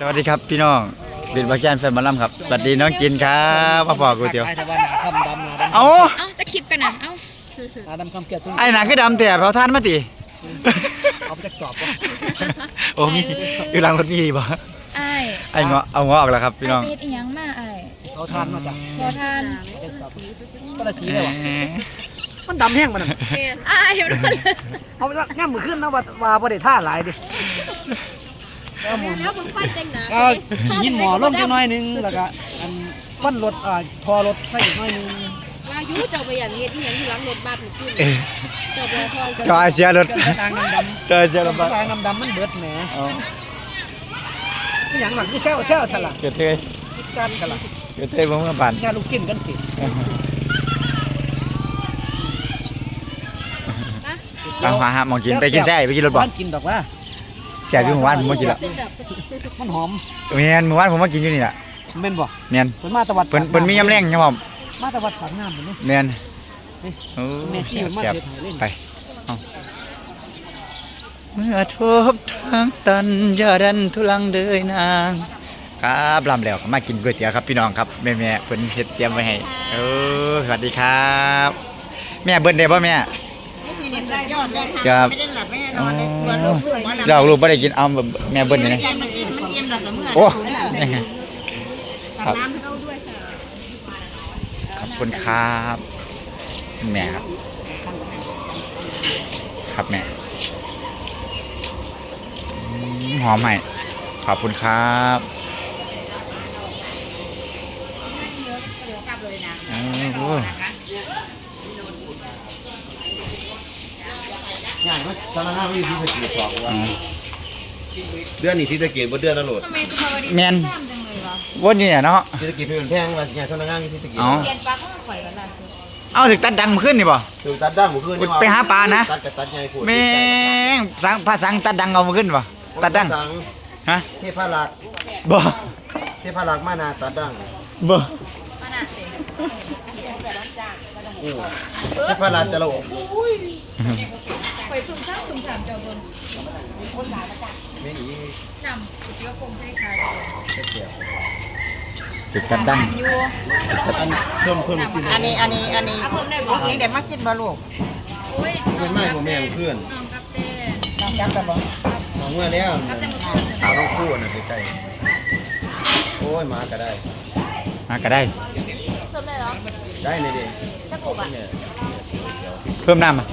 สวัสดีครับพี่น้องบินบาแกนแฟนหมาลัมครับสวัสดีน้องจินครับมาบอกกูเตียวไอ้แต่ว่าหนาคำดำหนาดำเอ้าเอ้าจะคลิปกันนะเอ้าหนาดำคำเกลียดตุ้นไอ้หนังคือดำแต่เผาท่านมาติเอาไปจากสอบป่ะโอ้มีอยู่หลังรถมีบ่ไอ้ายไอ้เงาะเอาเงาะออกแล้วครับพี่น้องไปเฮ็ดอีหยังมาไอ้ายเอาทานมาจากพอทานจากสอบก็ละสีแหเลยวะมมันดำแห้งมันน่ะอ้ายอยู่ด้วยเอาไปว่าง่ามมือขึ้นนะว่าว่าบ่ได้ท่าหลายดิ เอาหมอแล้วมึงไฟเต็งหนาก็ยินหมอลงจังน้อยหนึงแล้วก็อันปั้นรถอ่าทอรถไฟอีกน้อยหนึงว่าอยุเจ้าไปอย่างเฮ็ดที่อย่างที่หลังรถบัสมันขึ้นเอ้ยเจ้าไปทอดจอยเสียรถก็ตางดำจอยเสียๆรก็ถบ้าตางดำๆมันเบิดแหมเอาอหย่างหลังที่แซวแซวทะละเกิดเทยกันทะละเกิดเทยบ่เมื่อปั่นงานลูกชิ้นกันติเอาหาหามองกินไปกินแซ่ไปกินรถบ่บ้านกินดอกว่า แซ่บอยู่หมู่บ้านผมมากินละเส้นแบบมันหอมแม่นหมู่บ้านผมมากินอยู่นี่ล่ะแม่นบ่แม่นเพิ่นมาตะวัดเพิ่นเพิ่นมียำแรงครับผมมาตะวัดปากน้ำเพิ่นนี่แม่นนี่โอ้แม่ซี่แซ่บมันมาแซ่บเฮ็ดให้เล่นไปเอาเมื่อทบทางตันอย่าดันทุลังเดินนางครับลำแล้วก็มากินก๋วยเตี๋ยวครับพี่น้องครับแม่แม่ๆเพิ่นเฮ็ดเตรียมไว้ให้เออสวัสดีครับ แม่เบิ้นได้ป่ะแม่ครับ อ๋อเจ้าลูกบ่ได้กินเอาแม่เบิ้นนี่นะโอ้ครับขอบคุณครับแม่ครับ ครับแม่อืมหอมไหมขอบคุณครับเออโอ้ ง่ายมั้ยธนาคารไม่มีที่สะเกียบสองว่าอืมเดือนนี้ที่สะเกียบบ่เดือนละโหลดทำไมสภาวดีแม่นซ้ำจังเลยวะวนอยู่เนี่ยเนาะที่สะเกียบเป็นแพงว่าง่ายธนาคารมีที่สะเกียบเอาเสียนปลาก็ข่อยกันล่าสุดเอาถึงตัดดังมาขึ้นนี่บ่ถูกตัดด้ามหมู่คืนไปหาปลานะตัดกับตัดใหญ่พูดแม่งสังภาษาตัดดังเอามาขึ้นบ่ตัดดังสังฮะเทพารักษ์บ่เทพารักษ์มานาตัดดังบ่มาหนาเสียอือเท พารักษ์แต่ละองค์ข่อยซุ่มซ้ำซุ่มสามเจ้าเบิ่งแม่นอีนำเกี่ยวคงใช้คายถึงตัดดังอยู่อันเพิ่มเพิ่มสิอันนี้อันนี้อันนี้เอาเพิ่มได้บ่นี่เด็กมากินบ่ลูกโอ้ยเป็นไม้ของแม่ของเพื่อนน้องกับเต้น้องจักกันบ่ของเมื่อแล้วกับเต้มาคืนหาต้องคู่น่ะใกล้ๆโอ้ยมาก็ได้ มาก็ได้ เพิ่มได้เหรอได้เลยดิถ้าปลูกอะเนี่ยเพิ่มน้ำอะ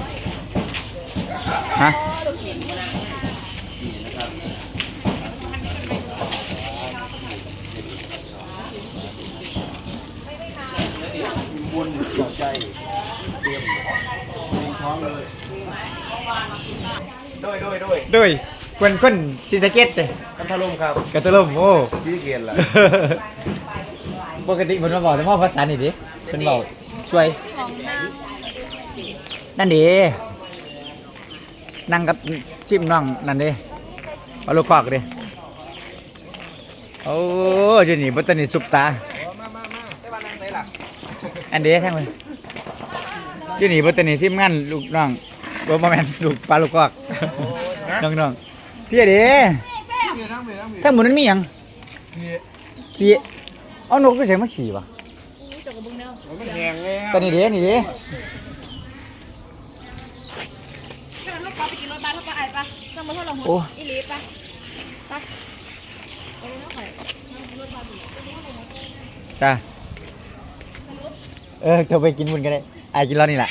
ฮะวนต่อใจเตรียมเตรียมท้องเลยโดยโดยโดยด้วยคนคนศรีสะเกษเด้กันทะลมครับกระตะลมโอ้ที่เกียนล่ะ ปกติเพิ่นมาบอกแต่ว่าภาษานี่ดิเพิ่นบอกช่วย ของน้นั่นดินั่งกับชิมน้องนั่นดิเอาลูกคอกดิโอ้ยนี่บัตรนี่สุปตา อันเดีทั้งเลยที่นี่บัตรนี่ทีมงานลูกน้องบ่บ่แม่นลูกปลาลูกคอกน้องน้องๆพี่เด้ทั้งหมดนั้นมีหยังขี่ เอานกไปใส่มาขี่วะำอู้เจ้ากับเบิ่งแนวก็นี่เด้นี่เด้ถ้างั้นเราขอไปกินรถบัสเท่าปะไอ้ปะต้องมาเท่าเราหุ่นอีหลีปะปะเออน้องข่อยจ้าเออเธอไปกินบุญก็ได้ไอ้ายกินแล้วนี่แหละ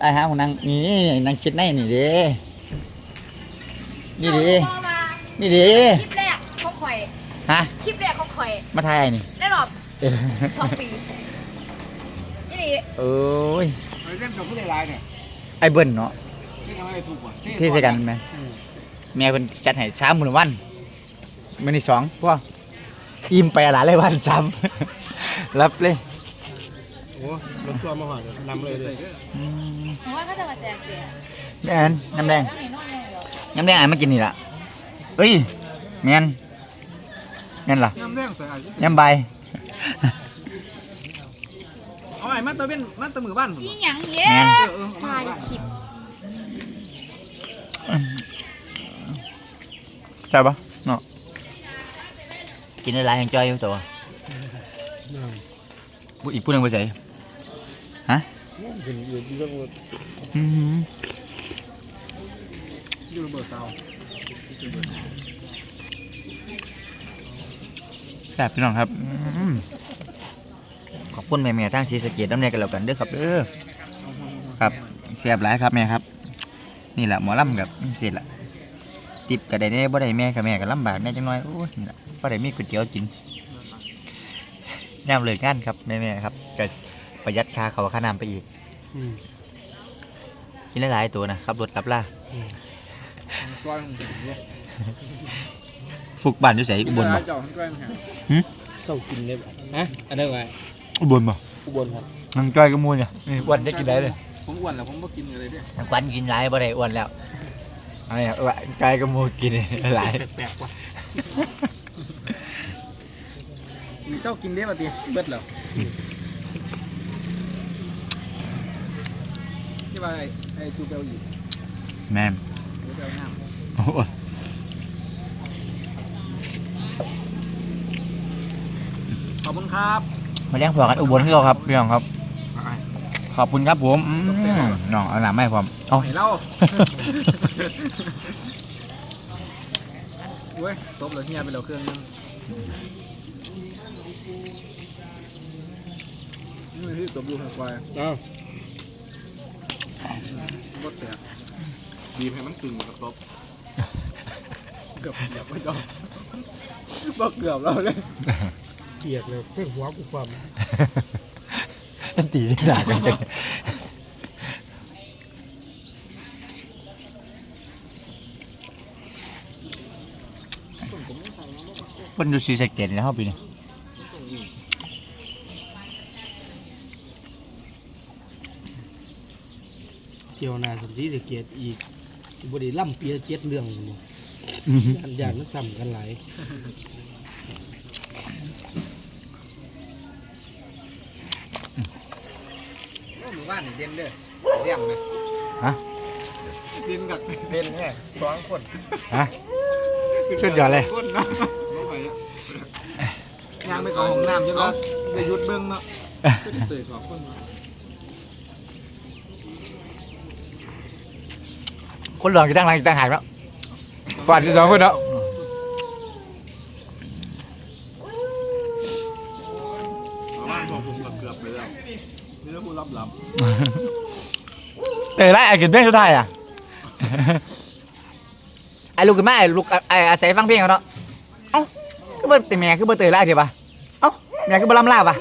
ไอ้ายฮะของนางนี่นางคิดในนี่เด้นี่เด้เอามานี่เด้ คลิปแรกของข่อย ฮะ คลิปแรกของข่อยมาถ่ายไอ้นี่ได้รอบเออสองปีนี่นี่โอ้ยเล่นกับผู้ใดหลายเนี่ยไอ้เบิ้ลเนาะนี่ทำอะไรถูกกว่าที่ใส่กันไหมแม่เพิ่นจัดให้สามหมื่นวันมื้อนี้สองพวกอิ่มไปหลายเลยวันจำรับเลยโอ้รถทัวร์มาหอดนำเลยเลยอืมผมว่าเขาจะมาแจกเสียแม่นน้ำแดง แล้วนี่น้องแดงเหรอน้ำแดงไอ้มากินนี่ล่ะเอ้ยแม่น แม่นล่ะน้ำแดงใส่อาชียำใบเอาไอ้มาตะเว้นมาตะมือบ้านผมยี่หยังเย้แม่นถ่ายคลิปใช่ปะเนาะกินได้หลายแห่งจอยอยู่ตัวผู้อีกผู้หนึงไปใส่ฮะอืมยูโรเบิร์ตเตา แซ่บพี่น้องครับอืมขอบคุณแม่ๆทางศรีสะเกษน้ำเนี่ยกันแล้วกันเด้อครับเด้อครับแซ่บหลายครับแม่ครับ นี่แหละหมอลำกับเสร็จละติบก็ได้แน่บ่ได้แม่กับแม่ก็ลำบากแน่จังน้อยโอ้ยนี่แหละบ่ได้มีก๋วยเตี๋ยวกินแนมเลยงานครับแม่ๆครับก็ประหยัดค่าเขาวค่าน้ำไปอีก อืมกินหลายๆตัวนะครับรถรับล่า ก้อยของผมเนี่ย ฝึกบ้านอยู่ไสอุบลบ่เจ้าของก้อยของผมเศร้ากินเลยบ่ฮะอันนั้นไงอุบลบ่อุบลครับนังจ้อยก็มูเนี่ยนี่อ้วนได้กินได้เลยผมอ้วนแล้วผมก็กินอะไรด้วยนังควันกินหลายบ่ได้อ้วนแล้วอันนี้อ้วนกายก็มูกินหลายแปลกๆว่ะมีเศร้ากินได้ป่ะตีเบิดแล้วที่ว่าไอ้ไอ้ตูเบลอีกแม่น ตูเบลน้ำโอ้โห ขอบ คุณครับมาเลี้ยงผัวกันอุบลที่เราครับพี่น้องครับ ขอบคุณครับผมอืมน้องเอาหนามไม่พร้อมเอาให้เล่าเว้ยตบเหลือเฮียไปแล้วเครื่องนึงนี่คือตบดูหักควายเอ้าบดแตกบีบให้มันตึงกับตบเกือบเกือบไม่ต้องบอกเกือบเราเลย เกลียดเลยเพ่งหัวกูความตีที่หนากันจังมันดูซีสะเกตนะครับปีนี้เที่ยวหนาสมศรีสะเกียดอีกบ่ได้ล่ำเปียเกียดเรื่องนี่อือฮึอันอย่างมันซ้ำกันหลาย โอ้หมู่บ้านนี่เด่นเด้อเรียมเลยฮะเด่นกับเด่นแค่สองคนฮะสุดยอดเลยคนเนาะบ่ไหวอะยางไปก่อนของน้ำใช่ไหมได้หยุดเบิ้งเนาะเตะสองคนเนาะคนหลอกกี่ตั้งหลังกี่ตั้งหายแล้วฝันที่สองคนเนาะประมาณของผมก็เกือบไปแล้ว นี่แล้วผู้รับรับเตะไรไอ้กินเพลงสุดท้ายอะ ไอ้ลูกกันมาไอ้ลูกไอ้อาศัยฟังเพลงเขาเนาะ เอ้าคือเบิร์แต่แม่คือเบิร์เตะไรเดี๋ยวปะเอ้าแม่คือเบิร์ลำลาปะ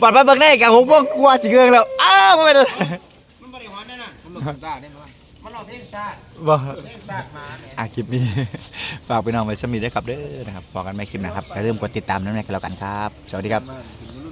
บอดไปเบิกได้กับผมพวกกลัวสิเกิงแล้ว อ้าวไม่ได้มันบริหารได้น่ะมันหลบตาได้ไหมวะมันหลบเพลงซาดบ่เพลงซาดมาเนี่ยอะคลิปนี้ ฝากไปน้องไว้สมีด้วยครับเด้อนะครับพอกันไม่คลิปนะครับอย่าลืมกดติดตามนั่นเองกันแล้วกันครับ สวัสดีครับมาถึง